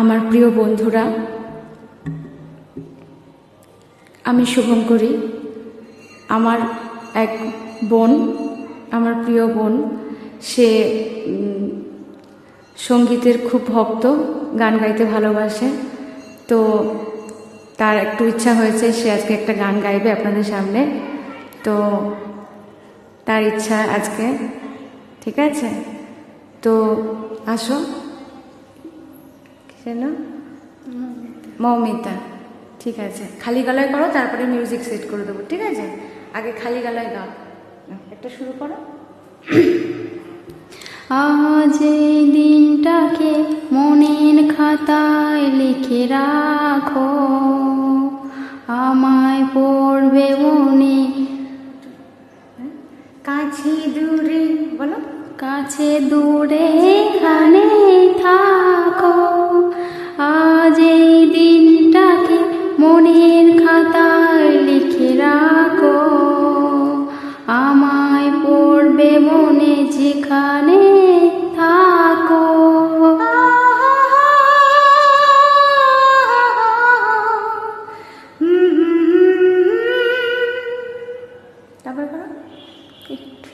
আমার প্রিয় বন্ধুরা, আমি শুভম করি। আমার এক বোন, আমার প্রিয় বোন, সে সঙ্গীতের খুব ভক্ত, গান গাইতে ভালোবাসে। তো তার একটু ইচ্ছা হয়েছে সে আজকে একটা গান গাইবে আপনাদের সামনে। তো তার ইচ্ছা আজকে, ঠিক আছে? তো আসো। নাম মৌমিতা। ঠিক আছে। খালি গলায় করো তারপরে মিউজিক সেট করে দেবো ঠিক আছে? আগে খালি গলায় গাও। একটা শুরু করো। আজ এই দিনটাকে মনের খাতায় লিখে রাখো। আমায় পড়বে মনে। কাছে দূরে বলো। কাছে দূরে এখানে আজ এই দিনটাকে মনের খাতায় লিখে রাখো। আমায় পড়বে মনে যেখানে থাকো। তারপর একটু।